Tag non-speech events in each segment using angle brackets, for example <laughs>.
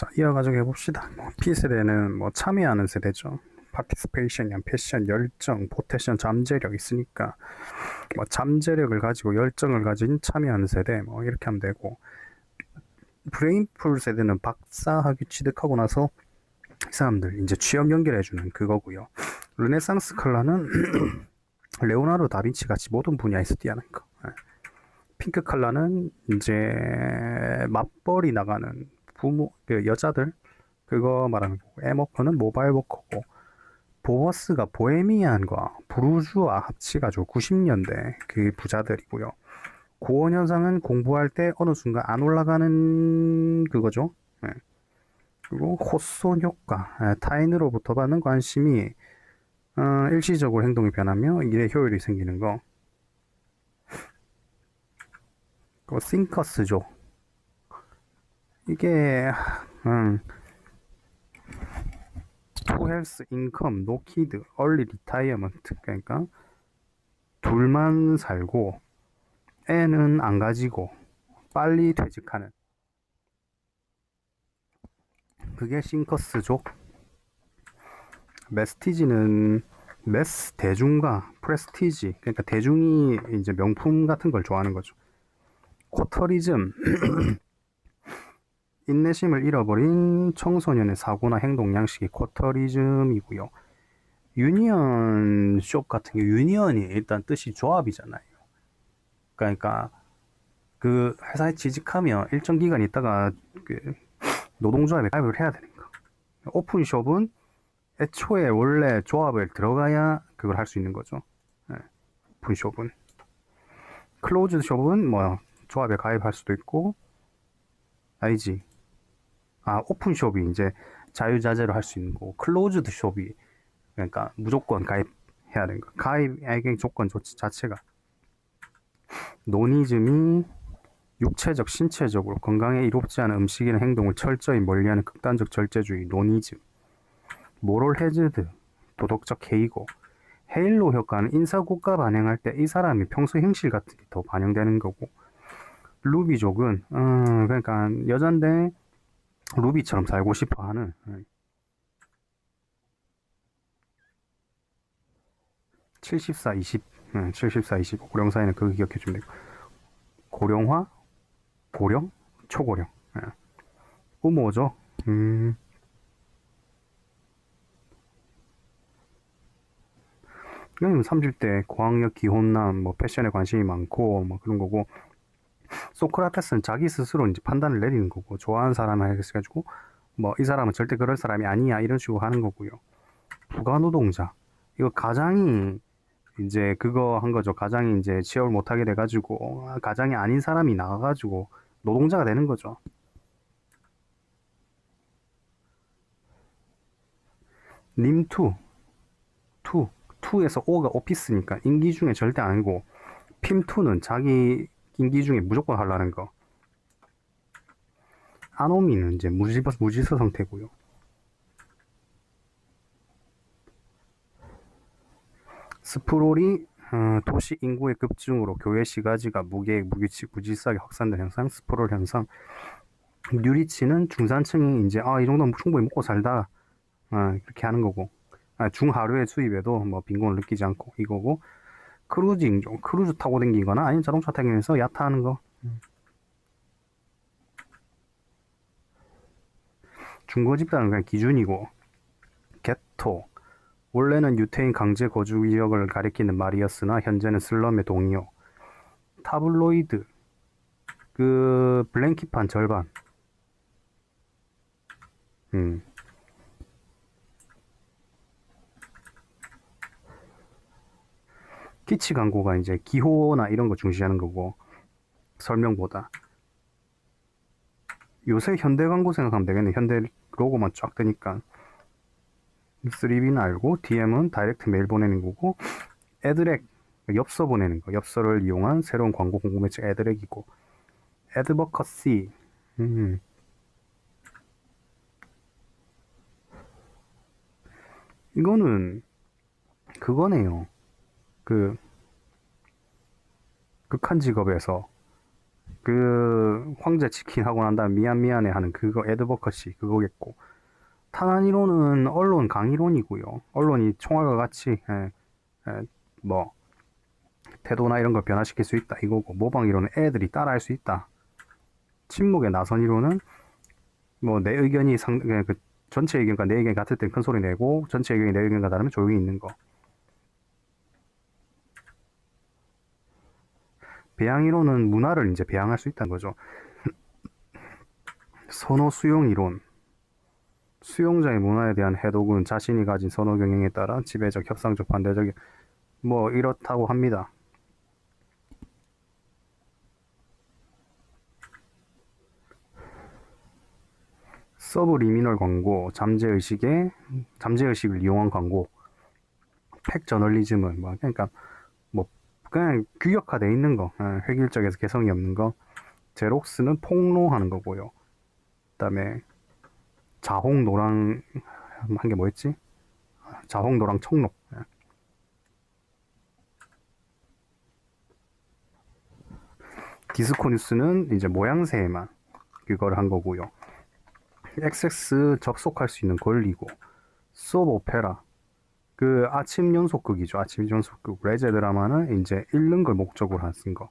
자, 이어가지고 해봅시다. 뭐, P세대는 뭐 참여하는 세대죠. 파티스페이션이랑 패션, 열정, 포테션, 잠재력 있으니까 뭐 잠재력을 가지고 열정을 가진 참여하는 세대 뭐 이렇게 하면 되고 브레인풀 세대는 박사학위 취득하고 나서 이 사람들 이제 취업 연결해주는 그거고요. 르네상스 컬러는 <clears throat> 레오나르도 다빈치 같이 모든 분야에서 뛰어난 거. 예. 핑크 컬러는 이제 맞벌이 나가는 부모 그 여자들 그거 말하는 거고 에머커는 모바일 워커고 보버스가 보헤미안과 부르주아 합치가지고 90년대 그 부자들이고요. 고원 현상은 공부할 때 어느 순간 안 올라가는 그거죠. 예. 그리고 호손 효과, 예, 타인으로부터 받는 관심이 어, 일시적으로 행동이 변하며 일의 효율이 생기는 거. 그리고 싱커스죠. 이게 음, 노 키드 얼리 리타이어먼트 그러니까 둘만 살고 애는 안 가지고 빨리 퇴직하는. 그게 싱커스족 메스티지는 메스 대중과 프레스티지 그러니까 대중이 이제 명품 같은 걸 좋아하는 거죠. 코터리즘 인내심을 잃어버린 청소년의 사고나 행동 양식이 코터리즘이고요. 유니언 숍 같은 게 유니언이 일단 뜻이 조합이잖아요. 그러니까 그 회사에 취직하면 일정 기간 있다가 그 노동조합에 가입을 해야 되는 거. 오픈숍은 애초에 원래 조합을 들어가야 그걸 할 수 있는 거죠. 네. 오픈숍은 클로즈숍은 뭐 조합에 가입할 수도 있고 아니지 아 오픈 숍이 이제 자유자재로 할 수 있는 거고 클로즈드 숍이 그러니까 무조건 가입해야 되는 거 가입의 조건 조치 자체가 노니즘이 육체적 신체적으로 건강에 이롭지 않은 음식이나 행동을 철저히 멀리하는 극단적 절제주의 노니즘 모럴 해즈드 도덕적 해이고 헤일로 효과는 인사고가 반영할 때 이 사람이 평소 행실 같은 게 더 반영되는 거고 루비족은 음, 그러니까 여잔데 루비처럼 살고 싶어 하는 음. 74, 20, 음, 74, 25 고령 사이는 그거 기억해 주면 되고 고령화, 고령, 초고령 예. 우모죠. 음. 그냥 30대 고학력 기혼남 뭐 패션에 관심이 많고 뭐 그런 거고 소크라테스는 자기 스스로 이제 판단을 내리는 거고 좋아하는 사람을 해가지고 뭐 이 사람은 절대 그럴 사람이 아니야 이런 식으로 하는 거고요. 부가노동자 이거 가장이 이제 그거 한 거죠. 가장이 이제 취업을 못하게 돼가지고 가장이 아닌 사람이 나가가지고 노동자가 되는 거죠. 님투 투 투에서 오가 오피스니까 인기 중에 절대 아니고 핌투는 자기 인기 중에 무조건 하려는 거. 아노미는 이제 무지, 무지서 상태고요. 스프롤이 어, 도시 인구의 급증으로 교회 시가지가 무계, 무규칙, 무질서하게 확산된 현상, 스프롤 현상. 뉴리치는 중산층이 이제 아, 이 정도면 충분히 먹고 살다. 아, 이렇게 하는 거고. 아, 중하류의 수입에도 뭐 빈곤을 느끼지 않고 이거고. 크루징 좀 크루즈 타고 다니거나 아니면 자동차 타면서 야타하는 거. 중고 집단은 그냥 기준이고 게토. 원래는 유태인 강제 거주 지역을 가리키는 말이었으나 현재는 슬럼의 동의어 타블로이드. 그 블랭키판 절반. 음 키치 광고가 이제 기호나 이런 거 중시하는 거고 설명보다. 요새 현대 광고 생각하면 되겠네. 현대 로고만 쫙 뜨니까. 3B는 알고 DM은 다이렉트 메일 보내는 거고 애드렉 엽서 보내는 거. 엽서를 이용한 새로운 광고 공고 매체 애드렉이고. 애드버커시. 음. 이거는 그거네요 그 극한 직업에서 그 황제 치킨 하고 난 다음에 미안 미안해 하는 그거 에드버컷이 그거겠고 탄환이론은 언론 강의론이고요. 언론이 총알과 같이 예, 예, 뭐 태도나 이런 걸 변화시킬 수 있다 이거고 모방이론은 애들이 따라할 수 있다. 침묵의 나선이론은 뭐 내 의견이 상, 그냥 그 전체 의견과 내 의견이 같을 땐 큰 소리 내고 전체 의견이 내 의견과 다르면 조용히 있는 거. 배양이론은 문화를 이제 배양할 수 있다는 거죠. 선호 수용 이론. 수용자의 문화에 대한 해독은 자신이 가진 선호 경향에 따라 지배적, 협상적, 반대적 뭐 이렇다고 합니다. 서브리미널 광고, 잠재의식에 잠재의식을 이용한 광고, 팩 저널리즘은 뭐 그러니까 뭐 그냥 규격화돼 있는 거, 예, 획일적에서 개성이 없는 거. 제록스는 폭로하는 거고요. 그다음에 자홍 노랑 한 게 뭐였지? 자홍 노랑 청록. 예. 디스코 뉴스는 이제 모양새에만 그걸 한 거고요. XX 접속할 수 있는 권리고 수업 오페라 그 아침 연속극이죠. 아침 연속극 레제 드라마는 이제 읽는 걸 목적으로 한쓴 거.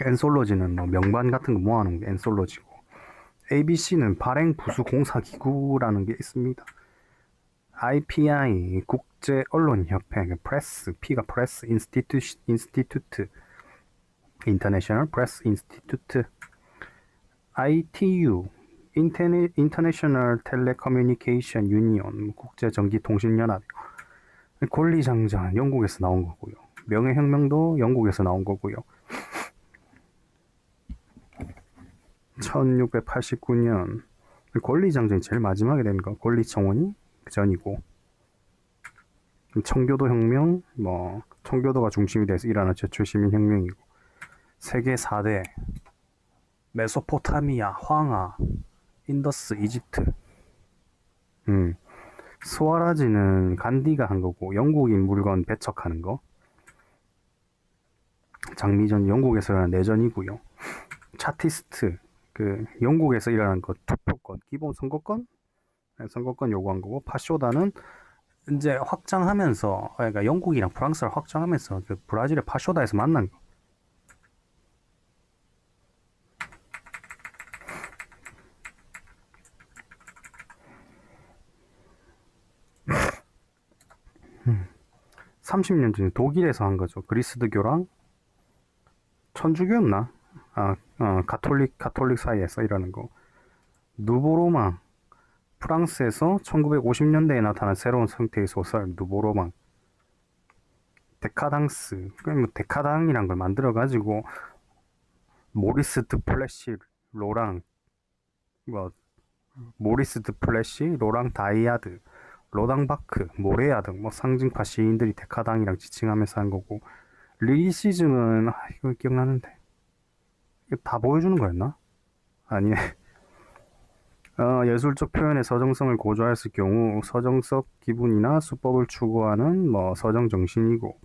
엔솔로지는 뭐 명반 같은 거 모아놓은 게 엔솔로지고 ABC는 발행 부수 공사 기구라는 게 있습니다. IPI 국제 언론 협회 프레스 P가 프레스 인스티튜 인스티튜트 인터내셔널 프레스 인스티튜트 ITU 인터내, 인터내셔널 텔레커뮤니케이션 유니온 국제 전기 통신 연합 권리장전 영국에서 나온 거고요. 명예혁명도 영국에서 나온 거고요. 1689년 권리장전이 제일 마지막에 된 거. 권리청원이 그 전이고 청교도 혁명, 뭐 청교도가 중심이 돼서 일어난 최초 시민 혁명이고 세계 4대 메소포타미아, 황하, 인더스, 이집트. 음. 스와라지는 간디가 한 거고 영국인 물건 배척하는 거. 장미전 영국에서 일어난 내전이고요. 차티스트 그 영국에서 일어난 거 투표권, 기본 선거권, 네, 선거권 요구한 거고 파쇼다는 이제 확장하면서 그러니까 영국이랑 프랑스를 확장하면서 그 브라질의 파쇼다에서 만난 거. 음. 30년 전에 독일에서 한 거죠. 그리스도교랑 천주교였나? 아, 어, 가톨릭 가톨릭 사이에서 일하는 거. 누보로망 프랑스에서 1950년대에 나타난 새로운 형태의 소설 누보로망 데카당스 그뭐 데카당이란 걸 만들어 가지고 모리스 드 플래시 로랑 뭐 모리스 드 플래시 로랑 다이아드 로당바크 모레아 등뭐 상징파 시인들이 데카당이랑 지칭하면서 한 거고 리시즘은 아, 이거 기억나는데 이거 다 보여주는 거였나? 아니네. <laughs> 어, 예술적 표현의 서정성을 고조하였을 경우 서정적 기분이나 수법을 추구하는 뭐 서정 정신이고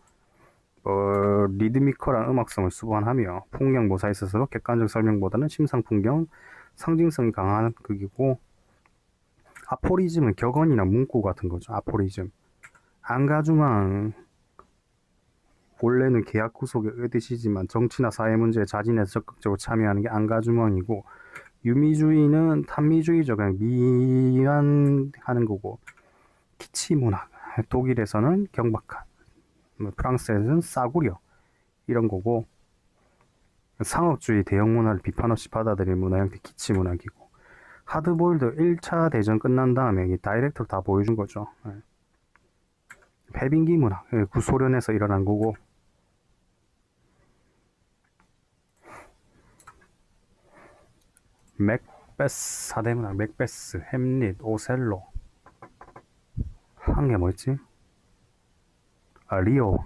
어, 리드미컬한 음악성을 수반하며 풍경 모사에 있어서 객관적 설명보다는 심상 풍경 상징성이 강한 극이고 아포리즘은 격언이나 문구 같은 거죠. 아포리즘. 안가주망 본래는 계약 구속의 의뜻이지만 정치나 사회 문제에 자진해서 적극적으로 참여하는 게 안가주망이고 유미주의는 탄미주의죠. 그냥 미안하는 거고. 키치 문학 독일에서는 경박한. 뭐 프랑스에서는 싸구려. 이런 거고. 상업주의 대형 문화를 비판 없이 받아들일 문화 형태 키치 문학이고 하드보일드 1차 대전 끝난 다음에 다이렉트로 다 보여준 거죠. 배빙기 문학 예, 구소련에서 일어난 거고. 맥베스 사대문학 맥베스 햄릿 오셀로. 한 게 뭐였지? 아 리오.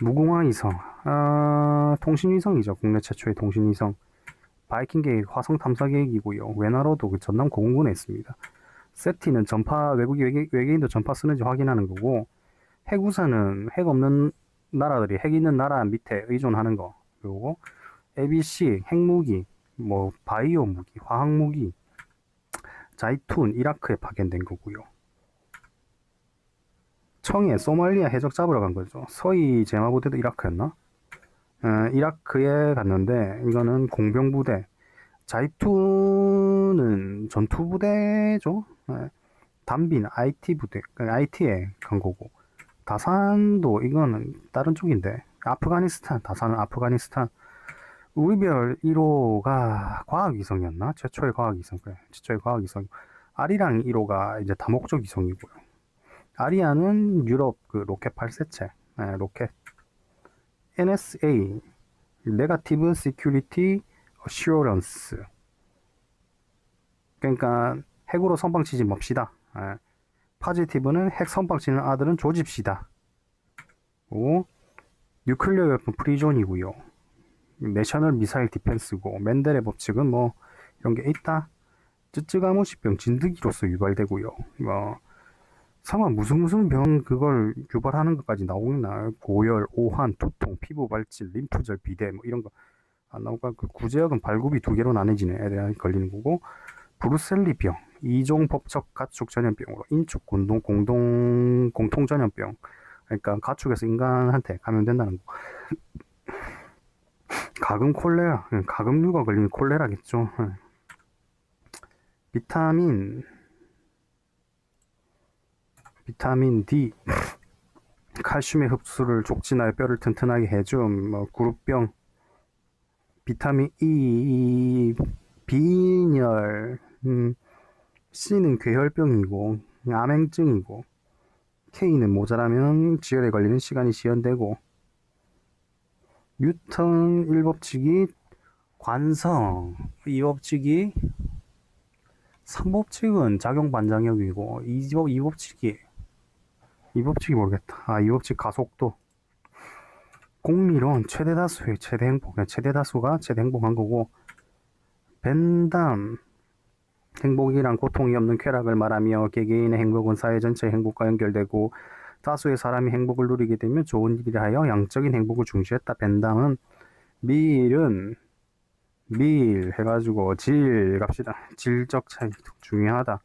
무궁화 이성. 아 통신위성이죠. 국내 최초의 통신위성 바이킹 계획 화성 탐사 계획이고요. 외나로도 그 전남 공군에 있습니다. 세티는 전파 외국인 외계, 외계인도 전파 쓰는지 확인하는 거고 해구사는 핵 없는 나라들이 핵 있는 나라 밑에 의존하는 거. 그리고 ABC 핵무기 뭐 바이오 무기 화학 무기 자이툰 이라크에 파견된 거고요. 청에 소말리아 해적 잡으러 간 거죠. 서희 제마부대도 이라크였나? 어, 이라크에 갔는데 이거는 공병부대 자이툰은 전투부대죠? 예. 담빈 IT 부대 IT에 간 거고. 다산도 이거는 다른 쪽인데 아프가니스탄 다산은 아프가니스탄. 우리별 1호가 과학위성이었나? 최초의 과학위성 그래. 최초의 과학위성. 아리랑 1호가 이제 다목적 위성이고요. 아리아는 유럽 그 로켓 발사체 예, 로켓 NSA 네가티브 시큐리티 어슈어런스 그러니까 핵으로 선빵 치지 맙시다. 예. 파지티브는 핵 선빵 치는 아들은 조집시다. 오 뉴클리어 웨폰 프리존이고요. 내셔널 미사일 디펜스고 맨델의 법칙은 뭐 이런 게 있다. 쯔쯔가무시병 진드기로서 유발되고요. 뭐 설마 무슨 무슨 병 그걸 유발하는 것까지 나오나 고열, 오한, 두통, 피부 발진, 림프절 비대 뭐 이런 거 안 나오까 그 구제역은 발굽이 두 개로 나눠지는 애들한테 걸리는 거고 브루셀리병, 이종 법적 가축 전염병으로 인축 공동 공동 공통 전염병 그러니까 가축에서 인간한테 감염된다는 거. <laughs> 가금 콜레라, 가금류가 걸리는 콜레라겠죠. 예. 비타민, 비타민 D, 칼슘의 흡수를 촉진하여 뼈를 튼튼하게 해줌, 뭐 그룹병, 비타민 E, 빈혈, 음, C는 괴혈병이고, 암행증이고, K는 모자라면 지혈에 걸리는 시간이 지연되고, 뉴턴 1법칙이 관성, 2법칙이 3법칙은 작용 반장역이고 2법, 2법칙이 2법칙이 모르겠다. 아, 2법칙 가속도. 공리론 최대 다수의 최대 행복. 최대 다수가 최대 행복한 거고 벤담 행복이란 고통이 없는 쾌락을 말하며 개개인의 행복은 사회 전체의 행복과 연결되고 다수의 사람이 행복을 누리게 되면 좋은 일이라 하여 양적인 행복을 중시했다. 벤담은 밀은 밀 해가지고 질 갑시다. 질적 차이 중요하다.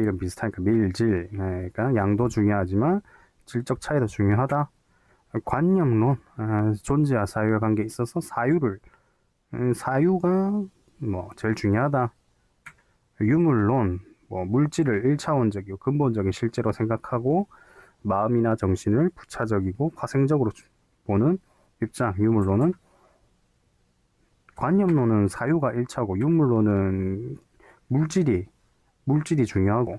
이건 비슷하니까 밀, 질. 네, 그러니까 양도 중요하지만 질적 차이도 중요하다. 관념론, 아, 존재와 사유의 관계에 있어서 사유를 음, 사유가 뭐 제일 중요하다. 유물론, 뭐 물질을 1차원적이고 근본적인 실제로 생각하고 마음이나 정신을 부차적이고 화생적으로 보는 입장. 유물론은 관념론은 사유가 1차고 유물론은 물질이 물질이 중요하고.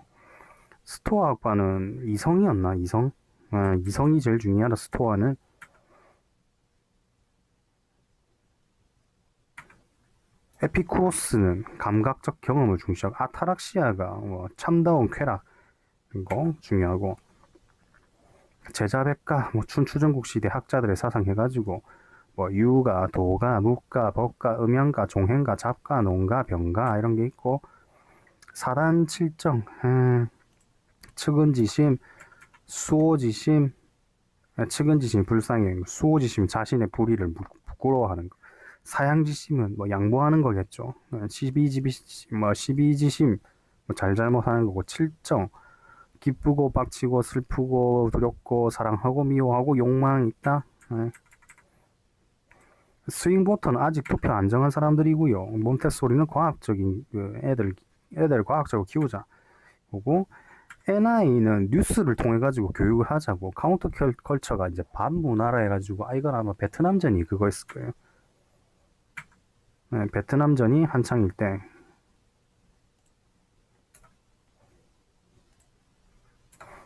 스토아 학파는 이성이었나? 이성? 아, 이성이 제일 중요하다 스토아는. 에피쿠로스는 감각적 경험을 중시하고 아타락시아가 뭐 참다운 쾌락 이거 중요하고. 제자백가 뭐 춘추전국 시대 학자들의 사상 해가지고 뭐 유가 도가 묵가 법가 음양가 종행가 잡가 농가 병가 이런 게 있고 사단 칠정 음, 측은지심 수호지심 아, 측은지심 불쌍해 수호지심 자신의 불의를 부- 부끄러워하는 거. 사양지심은 뭐 양보하는 거겠죠. 어, 시비지비 뭐 시비지심 뭐 잘잘못하는 거고 칠정. 기쁘고 빡치고 슬프고 두렵고 사랑하고 미워하고 욕망이 있다. 예. 스윙보터는 아직 투표 안 정한 사람들이고요. 몬테소리는 과학적인 그 애들 애들 과학적으로 키우자. 그리고 NI는 뉴스를 통해 가지고 교육을 하자고 카운터 컬- 컬처가 이제 반문화라 해가지고 아 이건 아마 베트남전이 그거였을 거예요. 네, 베트남전이 한창일 때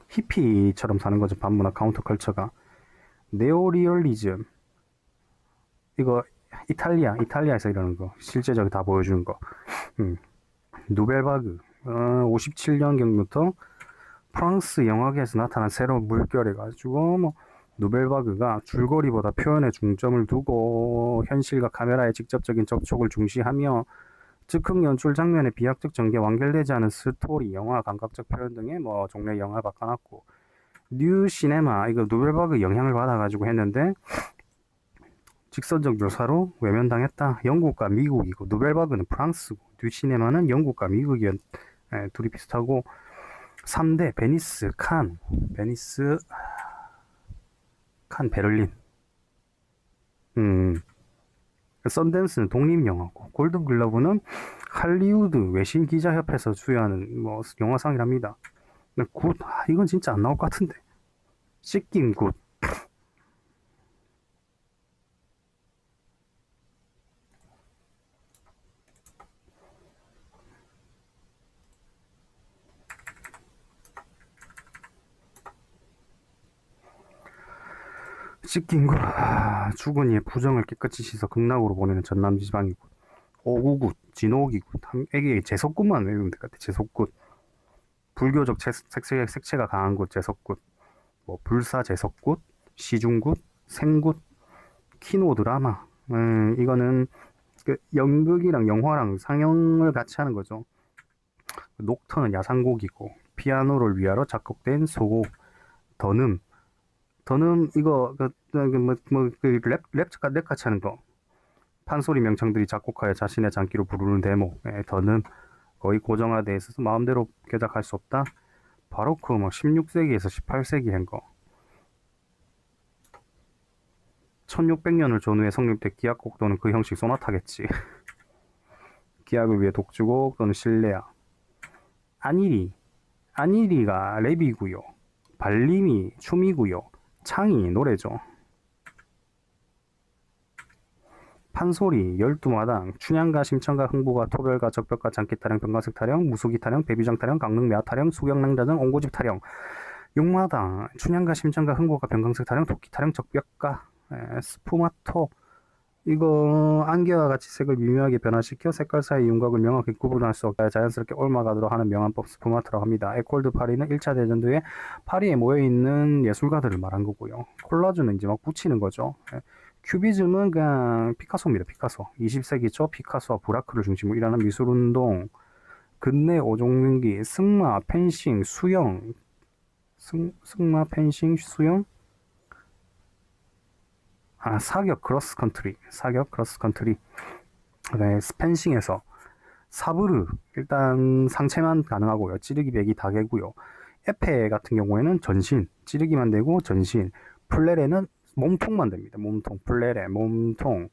히피처럼 사는 거죠 반문화 카운터 컬처가 네오리얼리즘 이거 이탈리아 이탈리아에서 이러는 거 실제적으로 다 보여주는 거 음. 누벨바그 어, 57년경부터 프랑스 영화계에서 나타난 새로운 물결에 가지고 뭐 누벨바그가 줄거리보다 표현에 중점을 두고 현실과 카메라의 직접적인 접촉을 중시하며 즉흥 연출 장면의 비약적 전개 완결되지 않은 스토리, 영화, 감각적 표현 등의 뭐 종래 영화를 바꿔놨고 뉴 시네마 이거 노벨바그 영향을 받아가지고 했는데 직선적 묘사로 외면당했다. 영국과 미국이고 노벨바그는 프랑스고 뉴 시네마는 영국과 미국이었 예, 둘이 비슷하고 3대 베니스 칸 베니스 칸 베를린. 음. 썬댄스는 독립영화고 골든글러브는 할리우드 외신 기자협회에서 수여하는 뭐 영화상이랍니다. 굿 아, 이건 진짜 안 나올 것 같은데. 씻김 굿 씻긴 거. 아, 이의 부정을 깨끗이 씻어 극락으로 보내는 전남지방이고 오구굿 진오기굿. 한- 애기 제석굿만 외우면 될 것 같아 제석굿. 불교적 체- 색채, 색채가 강한 곳 제석굿. 뭐 불사 제석굿 시중굿 생굿 키노 드라마. 음 이거는 그 연극이랑 영화랑 상영을 같이 하는 거죠. 녹턴은 야상곡이고 피아노를 위하여 작곡된 소곡 더는 더는 이거 그 뭐뭐그랩랩 랩 같이 하는 거. 판소리 명창들이 작곡하여 자신의 장기로 부르는 대목 예, 더는 거의 고정화돼 있어서 마음대로 개작할 수 없다. 바로크 뭐 16세기에서 18세기 한 거. 1600년을 전후에 성립된 기악곡 또는 그 형식 소나타겠지. <laughs> 기악을 위해 독주곡 또는 실내야 아니리 아니리가 랩이고요. 발림이 춤이고요. 창이 노래죠. 판소리, 열두마당, 춘향가, 심청가, 흥부가, 토별가, 적벽가, 장기 타령, 병가색 타령, 무수기 타령, 배비장 타령, 강릉 매화 타령, 수경낭자정, 옹고집 타령, 용마당, 춘향가, 심청가, 흥부가, 병강색 타령, 도끼 타령, 적벽가, 에, 스푸마토 이거 안개와 같이 색을 미묘하게 변화시켜 색깔 사이 윤곽을 명확히 구분할 수 없게 자연스럽게 옮아가도록 하는 명암법 스푸마토라고 합니다. 에콜드 파리는 1차 대전도에 파리에 모여있는 예술가들을 말한 거고요. 콜라주는 이제 막 붙이는 거죠. 예. 큐비즘은 그냥 피카소입니다. 피카소. 20세기 초 피카소와 브라크를 중심으로 일하는 미술운동, 근내 오종기, 승마, 펜싱, 수영, 승, 승마, 펜싱, 수영, 아, 사격 크로스 컨트리, 사격 크로스 컨트리. 네, 스펜싱에서 사브르 일단 상체만 가능하고요. 찌르기 배기 다개고요. 에페 같은 경우에는 전신, 찌르기만 되고 전신. 플레레는 몸통만 됩니다. 몸통, 플레레, 몸통.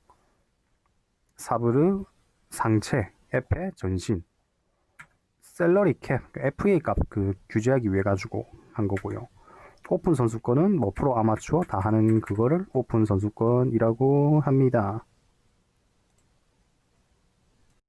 사브르 상체, 에페 전신. 셀러리 캡, FA 값 그 규제하기 위해 가지고 한 거고요. 오픈 선수권은 뭐 프로 아마추어 다 하는 그거를 오픈 선수권이라고 합니다.